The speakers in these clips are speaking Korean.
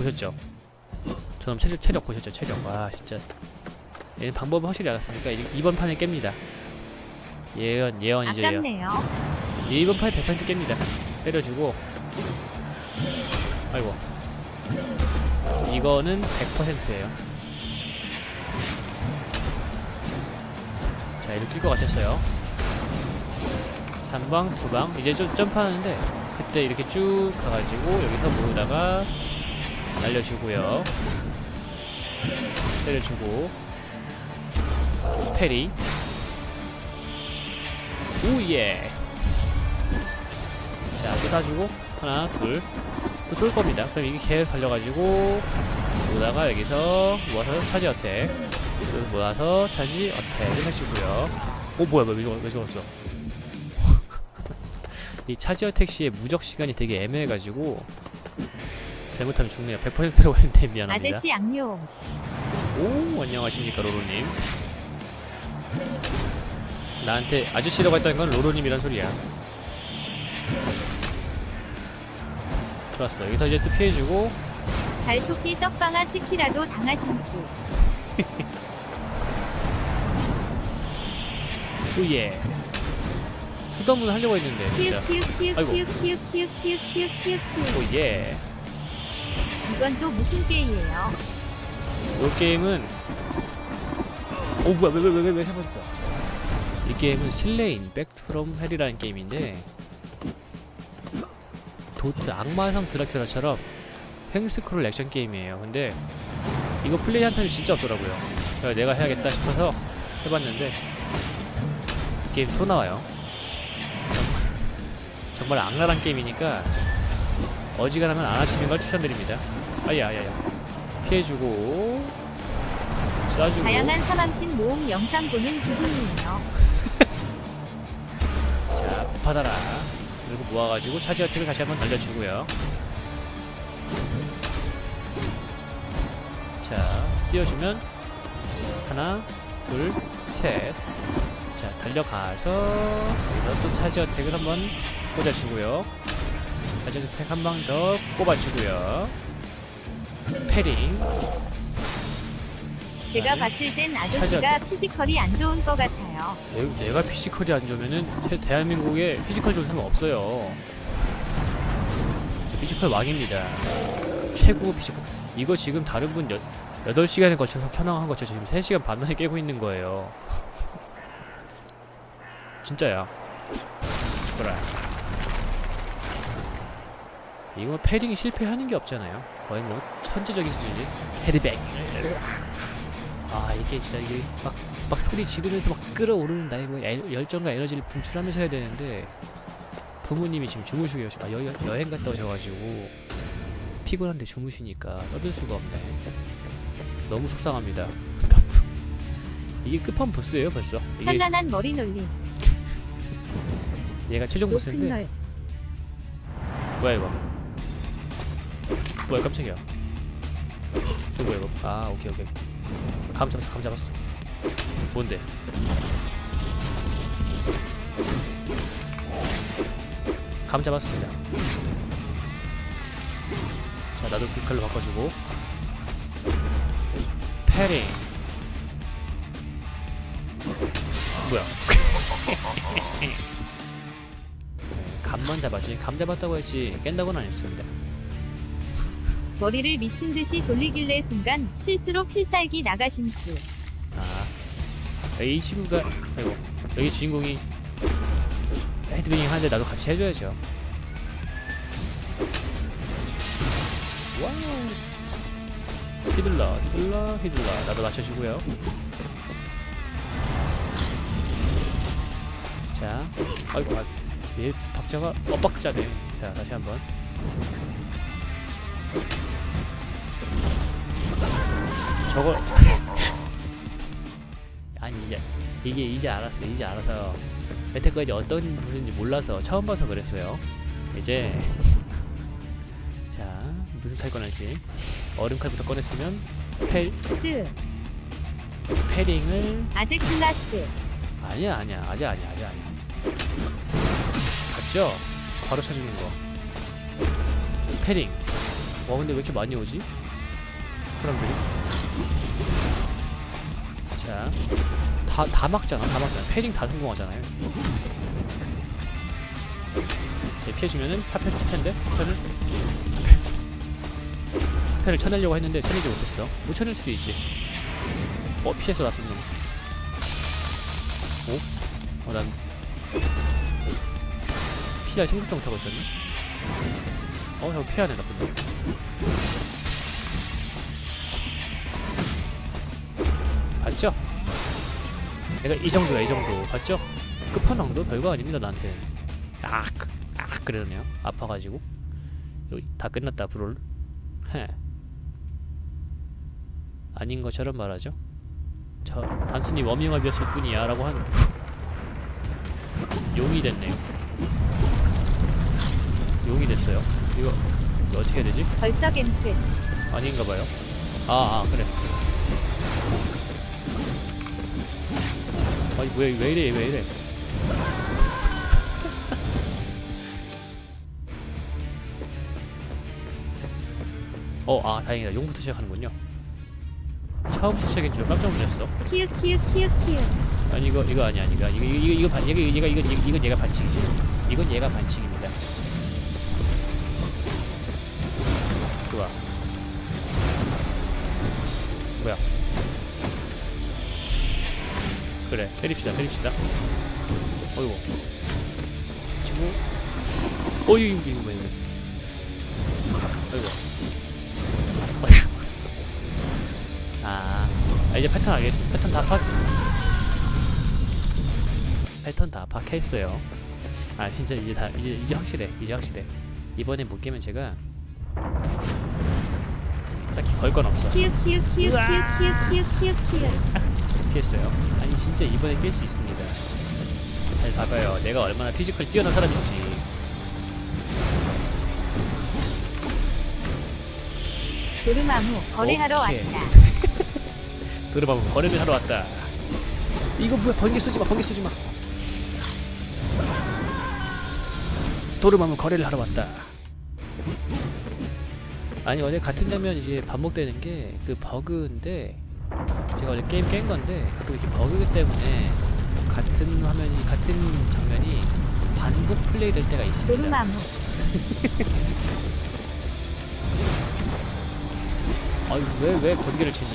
보셨죠? 저는 체력 체력 보셨죠? 체력 와 진짜 얘는 방법을 확실히 알았으니까 이제 이번 판에 깹니다. 예언 예언이죠 예언. 아깝네요. 이번 판에 100% 깹니다. 때려주고 아이고 이거는 100%예요. 자 이렇게 뛸것 같았어요. 3방, 2방 이제 좀 점프하는데 그때 이렇게 쭉 가가지고 여기서 모으다가 날려주고요. 때려주고 페리 오예 자, 또 쏴주고 하나, 둘, 또 쏠 겁니다. 그럼 이게 계속 달려가지고 오다가 여기서 모아서 차지 어택, 모아서 차지 어택을 해주고요. 오 뭐야, 뭐야 왜, 죽, 왜 죽었어? 이 차지 어택 시의 무적 시간이 되게 애매해가지고 잘못하면 죽네요. 100%라고 했는데 미안합니다. 아저씨 악룡. 오 안녕하십니까 로로님. 나한테 아저씨라고 했다는 건 로로님이란 소리야. 좋았어. 여기서 이제 또 피해주고 발토끼 떡방아 찍기라도 당하신 줄. 오예. 수더문 하려고 했는데 진짜. 키읔 키읔 아이고. 키읔 키읔 키읔 키읔 키읔 키읔 키읔. 오예. 이건 또 무슨 게임이에요? 이 게임은 오 뭐야 왜 왜 왜 왜 해봤어? 이 게임은 슬레인 백투럼 헬이라는 게임인데 도트 악마성 드라큘라처럼 횡스크롤 액션 게임이에요. 근데 이거 플레이한 사람이 진짜 없더라고요. 그래서 내가 해야겠다 싶어서 해봤는데 이 게임 또 나와요. 정말 악랄한 게임이니까 어지간하면 안 하시는 걸 추천드립니다. 아야 아야야. 피해주고 쏴주고. 다양한 사망신 모험 영상 보는 기분이에요. 자 받아라. 그리고 모아가지고 차지 어택을 다시 한번 날려주고요. 자 띄워주면 하나 둘셋자 달려가서 여기서 또 차지 어택을 한번 꽂아주고요. 차지 어택 한 방 더 꼽아주고요 패링 제가. 봤을 땐 아저씨가 피지컬이 안 좋은 것 같아요. 내, 내가 피지컬이 안 좋으면은 대, 대한민국에 피지컬 좋은 사람 없어요. 저 피지컬 왕입니다. 최고 피지컬. 이거 지금 다른 분 여, 8시간에 걸쳐서 켜나한 거저 지금 3시간 반 만에 깨고 있는 거예요. 진짜야. 죽어라. 이거 패링 실패하는 게 없잖아요. 거의 뭐 천재적인 수준이지. 헤드뱅. 아 이게 진짜 이게 막, 막 소리 지르면서 막 끌어오르는 나의 뭐 엘- 열정과 에너지를 분출하면서 해야 되는데 부모님이 지금 주무시고 계셔 아, 여, 여, 여행 갔다 오셔가지고 피곤한데 주무시니까 떠들 수가 없네 너무 속상합니다 이게 끝판 보스예요 벌써 이게 산란한 머리 놀림. 얘가 최종 보스인데 널. 뭐야 이거 뭐야 깜짝이야 뭐야 이거 아 오케이 오케이. 감 잡았어 감 잡았어. 뭔데? 감 잡았습니다 자 나도 빛깔로 바꿔주고. 패링. 뭐야? 네, 감만 잡았지. 감 잡았다고 했지. 깬다고는 안 했습니다 머리를 미친 듯이 돌리길래 순간 실수로 필살기 나가신 줄. 아, 이 친구가 아이고 여기 주인공이 헤드뱅잉 하는데 나도 같이 해줘야죠. 와우. 휘둘러, 휘둘러, 휘둘러. 나도 맞춰주고요. 자, 아이고, 아, 얘 박자가 엇박자네. 자, 다시 한번. 저걸 아니 이제 이게 이제 알았어 이제 알아서 여태까지 어떤 무슨지 몰라서 처음 봐서 그랬어요 이제 자 무슨 칼 꺼낼지 얼음 칼부터 꺼냈으면 페, 뜨. 패링을 아재 클라스. 아니야 아니야 아직 아니야 아직 아니야 봤죠? 바로 쳐주는 거 패링 와 근데 왜 이렇게 많이 오지? 사람들이. 자 다 다 막잖아 다 막잖아. 패링 다 성공하잖아요. 네, 피해주면은 파펠 칠 텐데 파펠을. 파펠 파펠을 쳐내려고 했는데 쳐내지 못했어. 못 쳐낼 수도 있지. 어 피해서 나쁜 놈. 오? 어난 피할 생각도 못하고 있었네. 어형 피하네 나쁜 놈 봤죠? 내가 이 정도야 이 정도 봤죠? 끝판왕도 별거 아닙니다 나한테 악! 악! 그러네요 아파가지고 여기 다 끝났다 브롤 헤 아닌 것처럼 말하죠 저 단순히 워밍업이었을 뿐이야 라고 하는 용이 됐네요 용이 됐어요 이거, 이거 어떻게 해야 되지? 벌써 갬플. 아닌가 봐요. 아, 아 그래. 아니 왜, 왜 이래 왜 이래? 어, 아 다행이다. 용부터 시작하는군요. 처음부터 시작인 줄 깜짝 놀랐어. 키읔 키읔 키읔 키읔. 아니 이거 이거 아니야 이거 이거 이거 이거 반 얘가 얘가 이거 이거 이건 얘가 반칙이지. 이건 얘가 반칙입니다 그래 때립시다 때립시다 어이구 치고 어이 이거 이거 뭐야 어이구 어이구 아, 아 이제 패턴 알겠습니다 패턴 다 파... 패턴 다 파악했어요. 아 진짜 이제 다 이제 이제 확실해. 이제 확실해. 이번에 못 깨면 제가 딱히 걸 건 없어. 키읔 키읔 키읔 키읔 키읔 키읔 키읔 키읔. 피했어요. 아니 진짜 이번에 깰 수 있습니다. 잘 봐봐요. 내가 얼마나 피지컬 뛰어난 사람인지. 도르마무 거래하러 오케이. 왔다. 들어봐봐. 거래를 하러 왔다. 이거 뭐야? 번개 쏘지 마. 번개 쏘지 마. 도르마무 거래를 하러 왔다. 아니 어제 같은 장면 이제 반복되는 게 그 버그인데 제가 어제 게임 깬 건데 가끔 이렇게 버그 때문에 같은 화면이 같은 장면이 반복 플레이 될 때가 있습니다. 아유 왜왜 번개를 치니?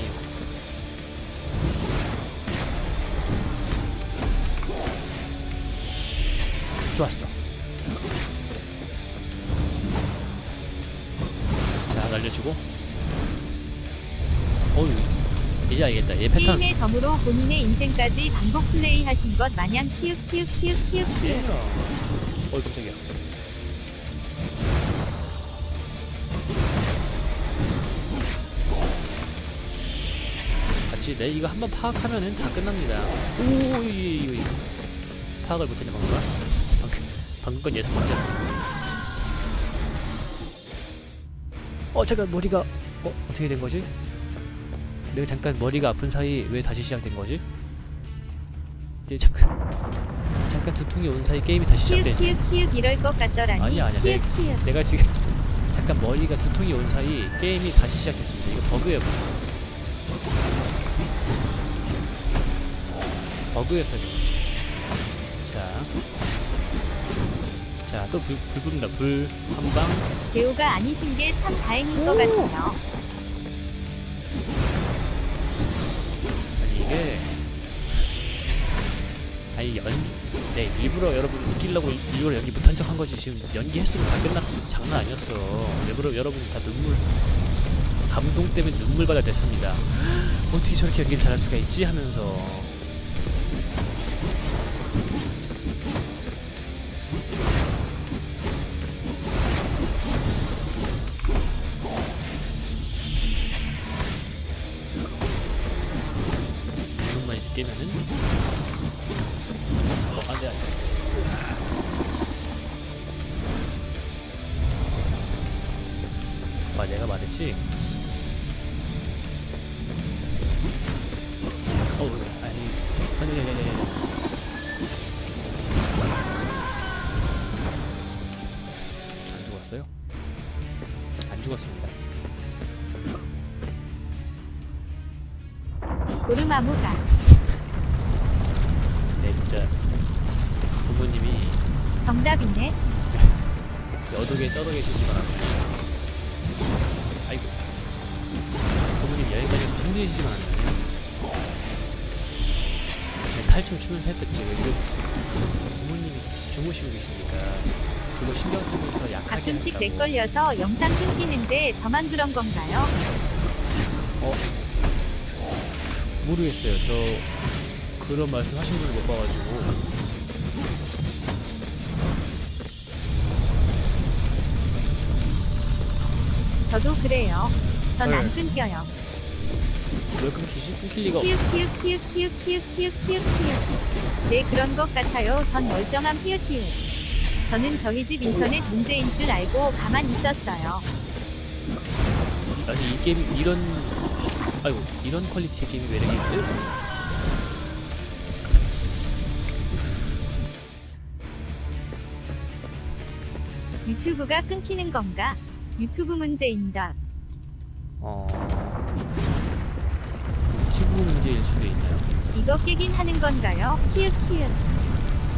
좋았어. 자 날려주고. 어유 이제 알겠다. 얘 패턴. 게임의 덤으로 본인의 인생까지 반복 플레이 하신 것 마냥 키읔 키읔 키읔 키읔 예. 키읔. 어이 깜짝이야. 같이 내 이거 한번 파악하면은 다 끝납니다. 오 이거 파악을 못했네 방금. 방금 방금 건 예상 못했어. 어 잠깐 머리가 어 어떻게 된 거지? 내가 잠깐 머리가 아픈 사이 왜 다시 시작된 거지? 이제 잠깐 잠깐 두통이 온 사이 게임이 다시 시작돼. 키읔 키읔 이럴 것 같더라니. 아니야, 아니야. 키읔 키읔. 내가 지금 잠깐 머리가 두통이 온 사이 게임이 다시 시작했습니다. 이거 버그예요. 버그였어요. 자, 자, 또 불, 불 붙는다. 불 한 방. 배우가 아니신 게 참 다행인 것 같아요. 아니 연, 네 일부러 여러분 웃기려고 일부러 연기 못한 척 한 거지. 지금 연기 횟수로 다 끝났어 장난 아니었어. 일부러 여러분 다 눈물 감동 때문에 눈물 받아 냈습니다. 어떻게 저렇게 연기를 잘할 수가 있지? 하면서 죽었어요? 안 죽었습니다. 고르마무가 네 진짜 부모님이 정답인데 여독에 쩌독에 시지만 아이고 부모님 여행 다녀서 힘드시지만 않네요. 네, 탈춤 추면서 했겠지. 그리고 부모님이 주무시고 계시니까 그거 신경 쓰면서 약하게 가끔씩 한다고. 렉 걸려서 영상 끊기는데 저만 그런 건가요? 모르겠어요. 저 그런 말씀 하신 분을 못 봐가지고. 저도 그래요. 전안 네. 끊겨요. 왜 끊기지? 끊길 리가 없 키읔. 네 그런 것 같아요. 전 멀쩡한 피읔 키읔. 저는 저희 집 인터넷 문제인 줄 알고 가만 있었어요. 아니 이 게임이 이런 아이고 이런 퀄리티의 게임이 매력이 있대? 유튜브가 끊기는 건가? 유튜브 문제인다. 어... 지구 문제일 수도 있나요? 이거 깨긴 하는 건가요? 키읔 키읔.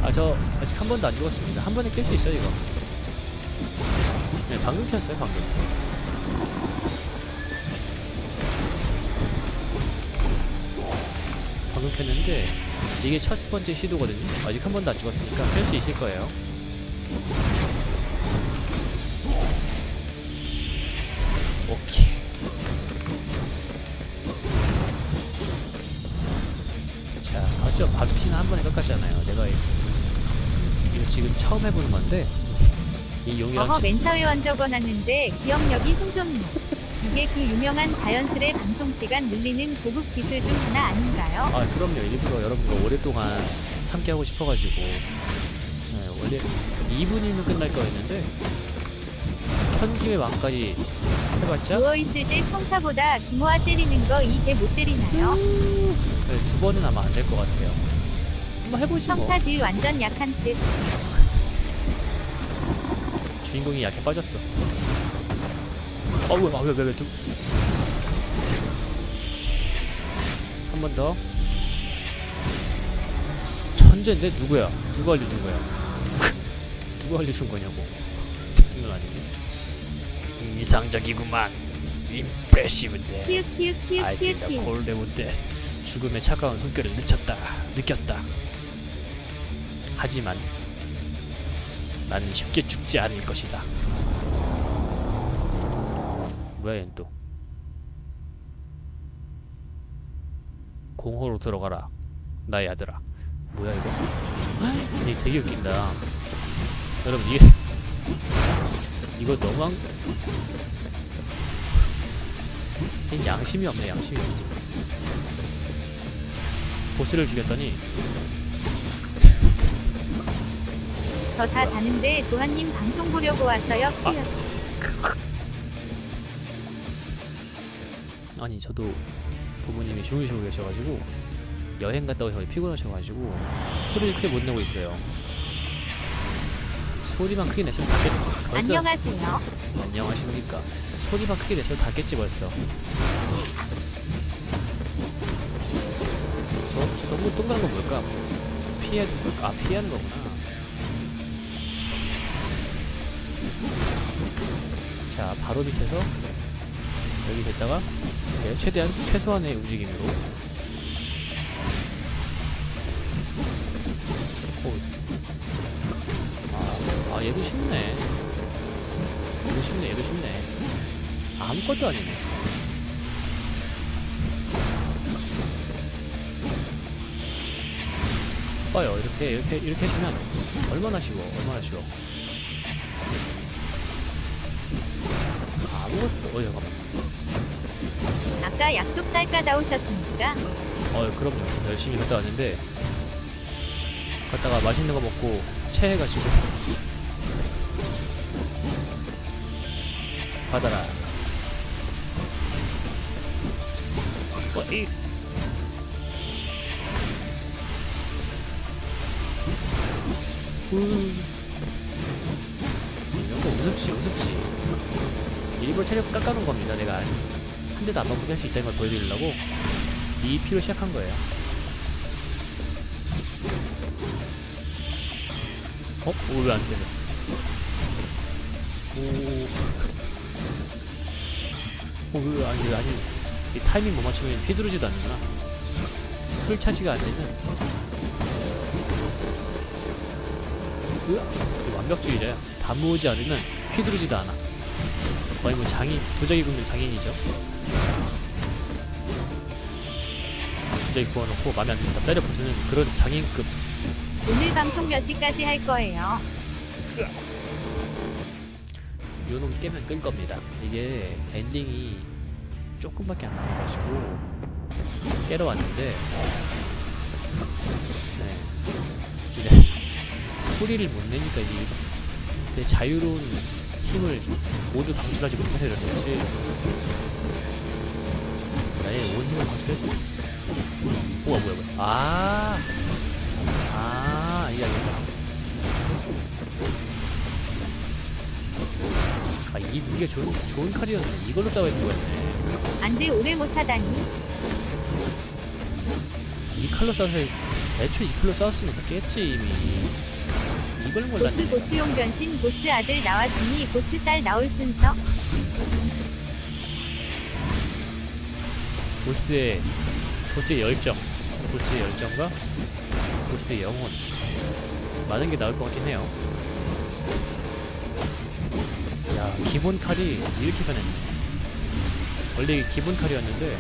아 저 아직 한 번도 안 죽었습니다. 한 번에 깰 수 있어요 이거. 네 방금 켰어요 방금. 방금 켰는데 이게 첫 번째 시도거든요. 아직 한 번도 안 죽었으니까 깰 수 있을 거예요. 오케이. 자, 어쩜 반피는 한 번에 깎았잖아요. 내가 이- 이거 지금 처음 해보는 건데 이 용이랑 어허 치- 멘사회원 적어놨는데 기억력이 흠좀요. 이게 그 유명한 자연스레 방송 시간 늘리는 고급 기술 중 하나 아닌가요? 아 그럼요 일부러 여러분과 오랫동안 함께 하고 싶어가지고 네, 원래 2분이면 끝날 거였는데 현김의 왕까지 해봤자 누워 있을 때 평타보다 김호아 때리는 거이개못 때리나요? 네, 두 번은 아마 안 될 것 같아요 한번 해보지 뭐 평타 딜 완전 약한 듯. 주인공이 약해 빠졌어 어우 왜왜왜 두... 한번 더 천재인데 누구야 누가 알려준 거야 누가, 알려준 거냐고 장난 아니네 이상적이구만 임프레시브네 키읔 키읔 키읔 I the 키읔. cold with death. 죽음의 차가운 손길을 느꼈다. 느꼈다. 하지만 나는 쉽게 죽지 않을 것이다. 뭐야 얜 또? 공허로 들어가라. 나의 아들아. 뭐야 이거? 이 되게 웃긴다. 여러분 이게 이거 너무한 이 양심이 없네 양심이 없어 보스를 죽였더니 저다 다는데 도한님 방송 보려고 왔어요. 아. 키읔. 아니 저도 부모님이 주무시고 계셔가지고 여행 갔다 오셔서 피곤하셔가지고 소리를 크게 못 내고 있어요 소리만 크게 내시면 다 깼... 벌써 안녕하세요. 안녕하십니까 소리만 크게 다 깼지 벌써 저, 저 동글 동그란 거 뭘까? 피해 아 피하는 거구나 자 바로 밑에서 여기 됐다가 네, 최대한 최소한의 움직임으로. 오. 아, 아 얘도 쉽네. 얘도 쉽네 얘도 쉽네. 아무것도 아니네. 봐요 이렇게 이렇게 이렇게 해주면 얼마나 쉬워 얼마나 쉬워 아무것도 어 잠깐만 아까 약속 잘 까다 오셨습니까? 어 그럼요. 열심히 갔다 왔는데 갔다가 맛있는 거 먹고 체해가지고 받아라. 어이 이런 거 우습지 우습지 일부러 체력 깎아놓은 겁니다 내가 한 대도 안 맞게 할 수 있다는 걸 보여드리려고 이 피로 시작한 거예요. 어? 왜안 되냐? 오. 어, 왜, 아니, 아니. 이 타이밍 못 맞추면 휘두르지도 않는구나. 풀 차지가 안. 으아, 이거 완벽주의자야. 다 모으지 않으면 휘두르지도 않아. 거의 뭐 장인, 도자기 굽는 장인이죠. 도자기 구워놓고 마음에 안 든다. 때려 부수는 그런 장인급. 오늘 방송 몇 시까지 할 거예요? 요놈 깨면 끌 겁니다. 이게 엔딩이 조금밖에 안 남아가지고 깨러 왔는데 네. 소리를 못 내니까 이게 되게 자유로운 힘을 모두 방출하지 못해서 이렇지 나의 온 힘을 방출해서 우와 뭐야 뭐야 아, 아 이게 알겠다 아, 이 무게 좋은, 좋은 칼이었네. 이걸로 싸워야 되는 거였네. 안돼 오래 못하다니. 이 칼로 싸워서, 애초에 이 칼로 싸웠으면 깼지, 이미. 이걸 몰랐네. 보스 보스용 변신 보스 아들 나왔으니 보스 딸 나올 순서. 보스의, 보스의 열정. 보스의 열정과 보스의 영혼. 많은 게 나올 것 같긴 해요. 야, 기본 칼이 이렇게 변했네. 원래 기본 칼이었는데,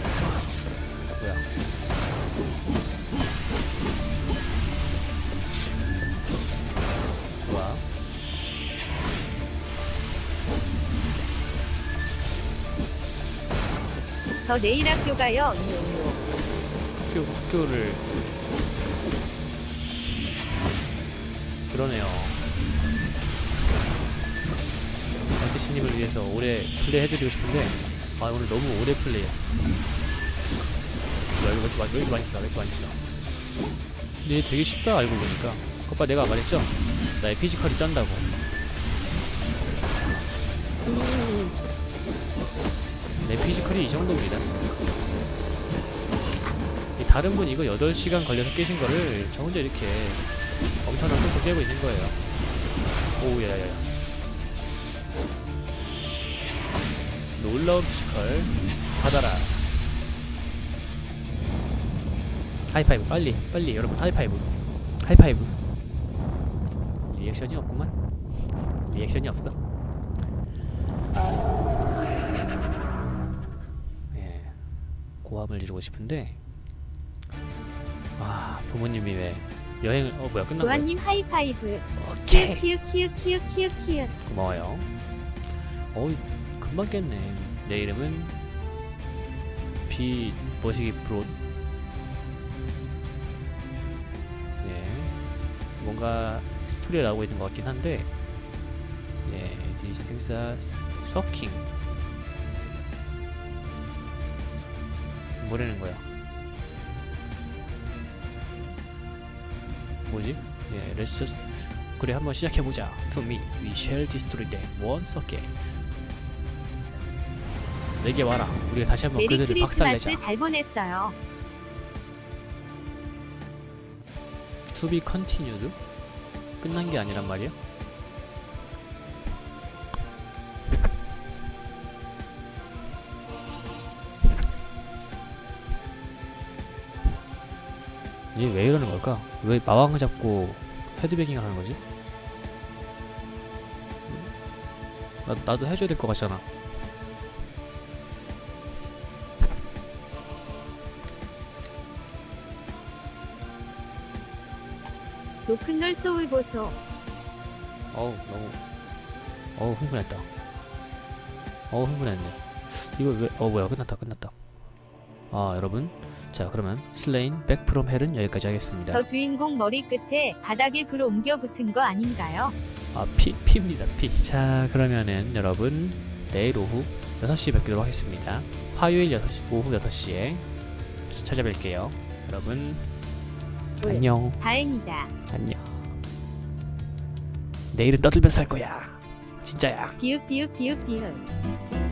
저 내일 학교 가요. 학교, 학교를 그러네요. 아저씨님을 위해서 오래 플레이 해드리고 싶은데 아 오늘 너무 오래 플레이했어. 야 이거 왜 이렇게, 많이- 왜 이렇게 많이 써? 왜 이렇게 많이 써? 근데 얘 되게 쉽다 알고 보니까 오빠 내가 말했죠? 나의 피지컬이 짠다고. 피지컬이 이 정도입니다. 이 다른 분 이거 8시간 걸려서 깨신 거를 저 혼자 이렇게 엄청난 속도 깨고 있는 거예요. 오우, 야야야. 놀라운 피지컬 받아라. 하이파이브, 빨리, 빨리, 여러분, 하이파이브. 하이파이브. 리액션이 없구만. 리액션이 없어. 고함을 지르고 싶은데 아 부모님이 왜 여행을 어 뭐야 끝난 거야? 도안님 하이파이브. 오케이 키읔 키읔 키읔 키읔 키읔. 고마워요. 어이 금방 깼네. 내 이름은 비 머시기 브론. 예 뭔가 스토리가 나오고 있는 것 같긴 한데 예 are sucking. 뭐라는 거야? 뭐지? 예, let's just 그래 한번 시작해보자. To me, we shall destroy them once again. 내게 와라. 우리가 다시 한번 메리 그들을 크리스마스 박살내자. 잘 보냈어요. To be continued. 끝난 게 아니란 말이야? 얘왜 이러는 걸까? 왜 마왕 잡고 헤드뱅잉을 하는 거지? 나, 나도 해줘야 될 것 같잖아. 노큰널 소울 보소. 어우 너무 어우 흥분했다 어우 흥분했네 이거 왜 어 뭐야 끝났다 끝났다 아 여러분 자 그러면 슬레인 백 프롬 헬은 여기까지 하겠습니다 저 주인공 머리 끝에 바닥에 불 옮겨 붙은 거 아닌가요? 아 피, 피입니다 피자 그러면은 여러분 내일 오후 6시에 뵙기로 하겠습니다 화요일 6시, 오후 6시에 찾아뵐게요 여러분 네. 안녕 다행이다. 안녕 내일은 떠들면서 할 거야 진짜야 비읍 비읍 비읍 비읍.